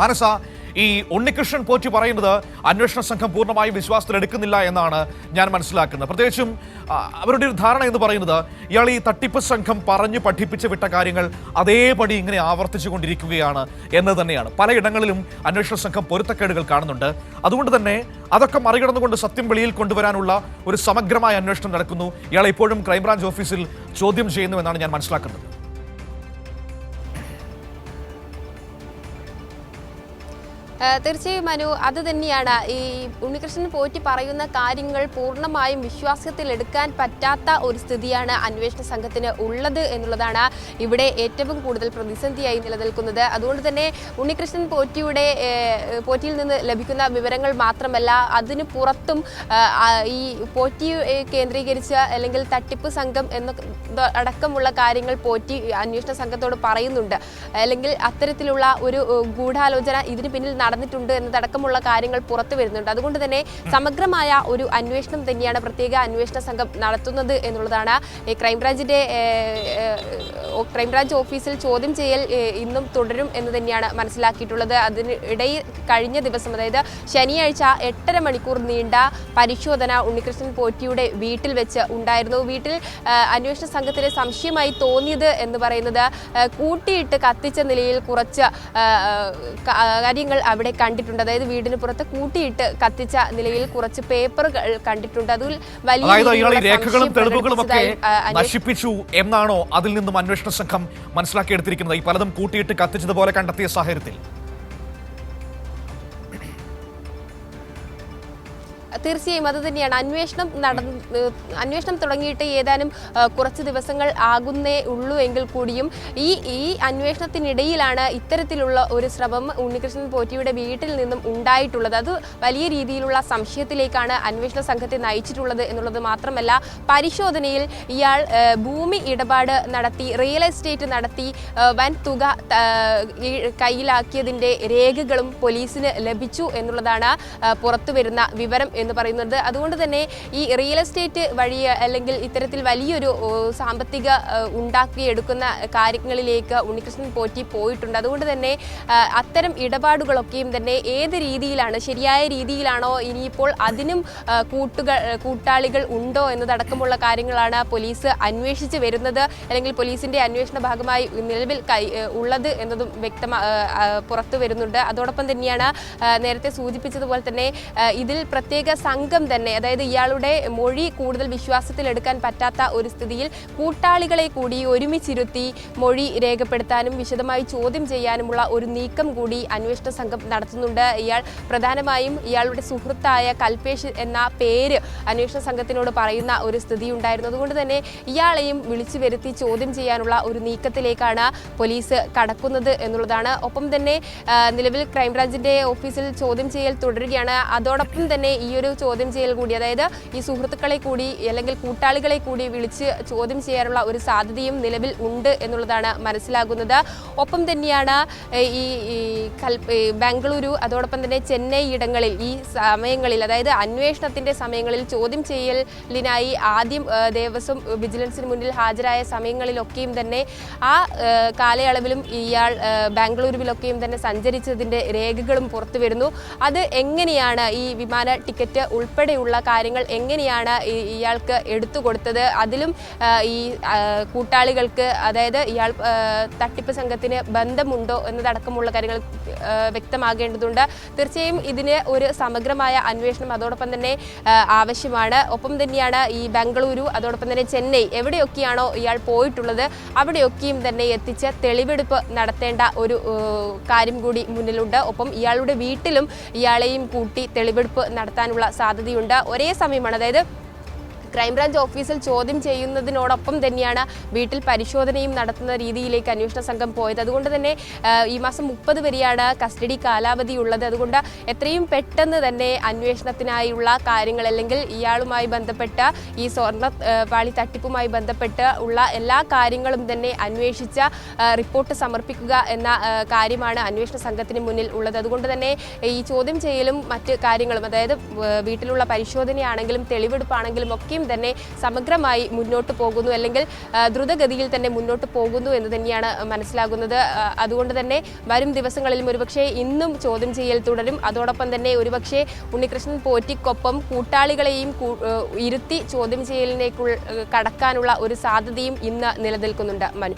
മാനസ ഈ ഉണ്ണികൃഷ്ണൻ പോറ്റി പറയുന്നത് അന്വേഷണ സംഘം പൂർണമായും വിശ്വാസത്തിലെടുക്കുന്നില്ല എന്നാണ് ഞാൻ മനസ്സിലാക്കുന്നത്. പ്രത്യേകിച്ചും അവരുടെ ഒരു ധാരണ എന്ന് പറയുന്നത് ഇയാൾ ഈ തട്ടിപ്പ് സംഘം പറഞ്ഞു പഠിപ്പിച്ച് വിട്ട കാര്യങ്ങൾ അതേപടി ഇങ്ങനെ ആവർത്തിച്ചു കൊണ്ടിരിക്കുകയാണ് എന്ന് തന്നെയാണ്. പലയിടങ്ങളിലും അന്വേഷണ സംഘം പൊരുത്തക്കേടുകൾ കാണുന്നുണ്ട്. അതുകൊണ്ട് തന്നെ അതൊക്കെ മറികടന്നുകൊണ്ട് സത്യം വെളിയിൽ കൊണ്ടുവരാനുള്ള ഒരു സമഗ്രമായ അന്വേഷണം നടക്കുന്നു. ഇയാൾ ഇപ്പോഴും ക്രൈംബ്രാഞ്ച് ഓഫീസിൽ ചോദ്യം ചെയ്യുന്നുവെന്നാണ് ഞാൻ മനസ്സിലാക്കുന്നത്. തീർച്ചയായും മനു അത് തന്നെയാണ്. ഈ ഉണ്ണികൃഷ്ണൻ പോറ്റി പറയുന്ന കാര്യങ്ങൾ പൂർണമായും വിശ്വാസത്തിൽ എടുക്കാൻ പറ്റാത്ത ഒരു സ്ഥിതിയാണ് അന്വേഷണ സംഘത്തിന് ഉള്ളത് എന്നുള്ളതാണ് ഇവിടെ ഏറ്റവും കൂടുതൽ പ്രതിസന്ധിയായി നിലനിൽക്കുന്നത്. അതുകൊണ്ട് തന്നെ ഉണ്ണികൃഷ്ണൻ പോറ്റിയുടെ പോറ്റിയിൽ നിന്ന് ലഭിക്കുന്ന വിവരങ്ങൾ മാത്രമല്ല അതിന് പുറത്തും ഈ പോറ്റി കേന്ദ്രീകരിച്ച അല്ലെങ്കിൽ തട്ടിപ്പ് സംഘം എന്ന അടക്കമുള്ള കാര്യങ്ങൾ പോറ്റി അന്വേഷണ സംഘത്തോട് പറയുന്നുണ്ട്. അല്ലെങ്കിൽ അത്തരത്തിലുള്ള ഒരു ഗൂഢാലോചന ഇതിന് പിന്നിൽ നടന്നിട്ടുണ്ട് എന്നതടക്കമുള്ള കാര്യങ്ങൾ പുറത്തു വരുന്നുണ്ട്. അതുകൊണ്ട് തന്നെ സമഗ്രമായ ഒരു അന്വേഷണം തന്നെയാണ് പ്രത്യേക അന്വേഷണ സംഘം നടത്തുന്നത് എന്നുള്ളതാണ്. ക്രൈംബ്രാഞ്ചിന്റെ ക്രൈംബ്രാഞ്ച് ഓഫീസിൽ ചോദ്യം ചെയ്യൽ ഇന്നും തുടരും എന്ന് തന്നെയാണ് മനസ്സിലാക്കിയിട്ടുള്ളത്. അതിനിടയിൽ കഴിഞ്ഞ ദിവസം അതായത് ശനിയാഴ്ച എട്ടര മണിക്കൂർ നീണ്ട പരിശോധന ഉണ്ണികൃഷ്ണൻ പോറ്റിയുടെ വീട്ടിൽ വെച്ച് ഉണ്ടായിരുന്നു. വീട്ടിൽ അന്വേഷണ സംഘത്തിന് സംശയമായി തോന്നിയത് എന്ന് പറയുന്നത് കൂട്ടിയിട്ട് കത്തിച്ച നിലയിൽ കുറച്ച് കാര്യങ്ങൾ അവിടെ കണ്ടിട്ടുണ്ട്. അതായത് വീടിന് പുറത്ത് കൂട്ടിയിട്ട് കത്തിച്ച നിലയിൽ കുറച്ച് പേപ്പറുകൾ കണ്ടിട്ടുണ്ട്. അതിൽ വലിയ രേഖകളും തെളിവുകളും ഒക്കെ നശിപ്പിച്ചു എന്നാണോ അതിൽ നിന്നും അന്വേഷണ സംഘം മനസ്സിലാക്കിയെടുത്തിരിക്കുന്നത്? ഈ പലതും കൂട്ടിയിട്ട് കത്തിച്ചതുപോലെ കണ്ടെത്തിയ സാഹചര്യത്തിൽ. തീർച്ചയായും അത് തന്നെയാണ്. അന്വേഷണം നടന്ന് അന്വേഷണം തുടങ്ങിയിട്ട് ഏതാനും കുറച്ച് ദിവസങ്ങൾ ആകുന്നേ ഉള്ളൂ എങ്കിൽ കൂടിയും ഈ ഈ അന്വേഷണത്തിനിടയിലാണ് ഇത്തരത്തിലുള്ള ഒരു ശ്രമം ഉണ്ണികൃഷ്ണൻ പോറ്റിയുടെ വീട്ടിൽ നിന്നും ഉണ്ടായിട്ടുള്ളത്. അത് വലിയ രീതിയിലുള്ള സംശയത്തിലേക്കാണ് അന്വേഷണ സംഘത്തെ നയിച്ചിട്ടുള്ളത് എന്നുള്ളത് മാത്രമല്ല പരിശോധനയിൽ ഇയാൾ ഭൂമി ഇടപാട് നടത്തി റിയൽ എസ്റ്റേറ്റ് നടത്തി വൻ തുക കയ്യിലാക്കിയതിന്റെ രേഖകളും പോലീസിന് ലഭിച്ചു എന്നുള്ളതാണ് ഏഹ് പുറത്തു വരുന്ന വിവരം എന്ന് പറയുന്നത്. അതുകൊണ്ട് തന്നെ ഈ റിയൽ എസ്റ്റേറ്റ് വഴി അല്ലെങ്കിൽ ഇത്തരത്തിൽ വലിയൊരു സാമ്പത്തിക ഉണ്ടാക്കിയെടുക്കുന്ന കാര്യങ്ങളിലേക്ക് ഉണ്ണികൃഷ്ണൻ പോറ്റി പോയിട്ടുണ്ട്. അതുകൊണ്ട് തന്നെ അത്തരം ഇടപാടുകളൊക്കെയും തന്നെ ഏത് രീതിയിലാണ് ശരിയായ രീതിയിലാണോ ഇനിയിപ്പോൾ അതിനും കൂട്ടുക കൂട്ടാളികൾ ഉണ്ടോ എന്നതടക്കമുള്ള കാര്യങ്ങളാണ് പോലീസ് അന്വേഷിച്ച് വരുന്നത്. അല്ലെങ്കിൽ പോലീസിന്റെ അന്വേഷണ ഭാഗമായി നിലവിൽ കൈ ഉള്ളത് എന്നതും വ്യക്തമാ പുറത്തു വരുന്നുണ്ട്. അതോടൊപ്പം തന്നെയാണ് നേരത്തെ സൂചിപ്പിച്ചതുപോലെ തന്നെ ഇതിൽ പ്രത്യേക സംഘം തന്നെ അതായത് ഇയാളുടെ മൊഴി കൂടുതൽ വിശ്വാസത്തിൽ എടുക്കാൻ പറ്റാത്ത ഒരു സ്ഥിതിയിൽ കൂട്ടാളികളെ കൂടി ഒരുമിച്ചിരുത്തി മൊഴി രേഖപ്പെടുത്താനും വിശദമായി ചോദ്യം ചെയ്യാനുമുള്ള ഒരു നീക്കം കൂടി അന്വേഷണ സംഘം നടത്തുന്നുണ്ട്. ഇയാൾ പ്രധാനമായും ഇയാളുടെ സുഹൃത്തായ കൽപേഷ് എന്ന പേര് അന്വേഷണ സംഘത്തിനോട് പറയുന്ന ഒരു സ്ഥിതി ഉണ്ടായിരുന്നു. അതുകൊണ്ട് തന്നെ ഇയാളെയും വിളിച്ചു വരുത്തി ചോദ്യം ചെയ്യാനുള്ള ഒരു നീക്കത്തിലേക്കാണ് പോലീസ് കടക്കുന്നത് എന്നുള്ളതാണ്. ഒപ്പം തന്നെ നിലവിൽ ക്രൈംബ്രാഞ്ചിന്റെ ഓഫീസിൽ ചോദ്യം ചെയ്യൽ തുടരുകയാണ്. അതോടൊപ്പം തന്നെ ഈ ഒരു ചോദ്യം ചെയ്യൽ കൂടി അതായത് ഈ സുഹൃത്തുക്കളെ കൂടി അല്ലെങ്കിൽ കൂട്ടാളികളെ കൂടി വിളിച്ച് ചോദ്യം ചെയ്യാനുള്ള ഒരു സാധ്യതയും നിലവിൽ ഉണ്ട് എന്നുള്ളതാണ് മനസ്സിലാകുന്നത്. ഒപ്പം തന്നെയാണ് ഈ ബംഗളൂരു അതോടൊപ്പം തന്നെ ചെന്നൈ ഇടങ്ങളിൽ ഈ സമയങ്ങളിൽ അതായത് അന്വേഷണത്തിന്റെ സമയങ്ങളിൽ ചോദ്യം ചെയ്യലിനായി ആദ്യം ദിവസം ദേവസ്വം വിജിലൻസിന് മുന്നിൽ ഹാജരായ സമയങ്ങളിലൊക്കെയും തന്നെ ആ കാലയളവിലും ഇയാൾ ബാംഗ്ലൂരുവിലൊക്കെയും തന്നെ സഞ്ചരിച്ചതിന്റെ രേഖകളും പുറത്തു വരുന്നു അത് എങ്ങനെയാണ് ഈ വിമാന ടിക്കറ്റ് ഉൾപ്പെടെയുള്ള കാര്യങ്ങൾ എങ്ങനെയാണ് ഇയാൾക്ക് എടുത്തു കൊടുത്തത്? അതിലും ഈ കൂട്ടാളികൾക്ക് അതായത് ഇയാൾ തട്ടിപ്പ് സംഘത്തിന് ബന്ധമുണ്ടോ എന്നതടക്കമുള്ള കാര്യങ്ങൾ വ്യക്തമാകേണ്ടതുണ്ട്. തീർച്ചയായും ഇതിന് ഒരു സമഗ്രമായ അന്വേഷണം അതോടൊപ്പം തന്നെ ആവശ്യമാണ്. ഒപ്പം തന്നെയാണ് ഈ ബംഗളൂരു അതോടൊപ്പം തന്നെ ചെന്നൈ എവിടെയൊക്കെയാണോ ഇയാൾ പോയിട്ടുള്ളത് അവിടെയൊക്കെയും തന്നെ എത്തിച്ച് തെളിവെടുപ്പ് നടത്തേണ്ട ഒരു കാര്യം കൂടി മുന്നിലുണ്ട്. ഒപ്പം ഇയാളുടെ വീട്ടിലും ഇയാളെയും കൂട്ടി തെളിവെടുപ്പ് നടത്താനുള്ള സാധ്യതയുണ്ട്. ഒരേ സമയമാണ്. അതായത് ക്രൈംബ്രാഞ്ച് ഓഫീസിൽ ചോദ്യം ചെയ്യുന്നതിനോടൊപ്പം തന്നെയാണ് വീട്ടിൽ പരിശോധനയും നടത്തുന്ന രീതിയിലേക്ക് അന്വേഷണ സംഘം പോയത്. അതുകൊണ്ട് തന്നെ ഈ മാസം മുപ്പത് വരെയാണ് കസ്റ്റഡി കാലാവധി ഉള്ളത്. അതുകൊണ്ട് എത്രയും പെട്ടെന്ന് തന്നെ അന്വേഷണത്തിനായുള്ള കാര്യങ്ങൾ അല്ലെങ്കിൽ ഇയാളുമായി ബന്ധപ്പെട്ട ഈ സ്വർണ പാളി തട്ടിപ്പുമായി ബന്ധപ്പെട്ട് ഉള്ള എല്ലാ കാര്യങ്ങളും തന്നെ അന്വേഷിച്ച റിപ്പോർട്ട് സമർപ്പിക്കുക എന്ന കാര്യമാണ് അന്വേഷണ സംഘത്തിന് മുന്നിൽ ഉള്ളത്. അതുകൊണ്ട് തന്നെ ഈ ചോദ്യം ചെയ്യലും മറ്റ് കാര്യങ്ങളും അതായത് വീട്ടിലുള്ള പരിശോധനയാണെങ്കിലും തെളിവെടുപ്പാണെങ്കിലും ഒക്കെയും അന്വേഷണം തന്നെ സമഗ്രമായി മുന്നോട്ട് പോകുന്നു അല്ലെങ്കിൽ ദ്രുതഗതിയിൽ തന്നെ മുന്നോട്ട് പോകുന്നു എന്ന് തന്നെയാണ് മനസ്സിലാകുന്നത്. അതുകൊണ്ട് തന്നെ വരും ദിവസങ്ങളിലും ഒരുപക്ഷെ ഇന്നും ചോദ്യം ചെയ്യൽ തുടരും. അതോടൊപ്പം തന്നെ ഒരുപക്ഷെ ഉണ്ണികൃഷ്ണൻ പോറ്റിക്കൊപ്പം കൂട്ടാളികളെയും ഇരുത്തി ചോദ്യം ചെയ്യലിനേക്കുള്ള കടക്കാനുള്ള ഒരു സാധ്യതയും ഇന്ന് നിലനിൽക്കുന്നുണ്ട്. മനു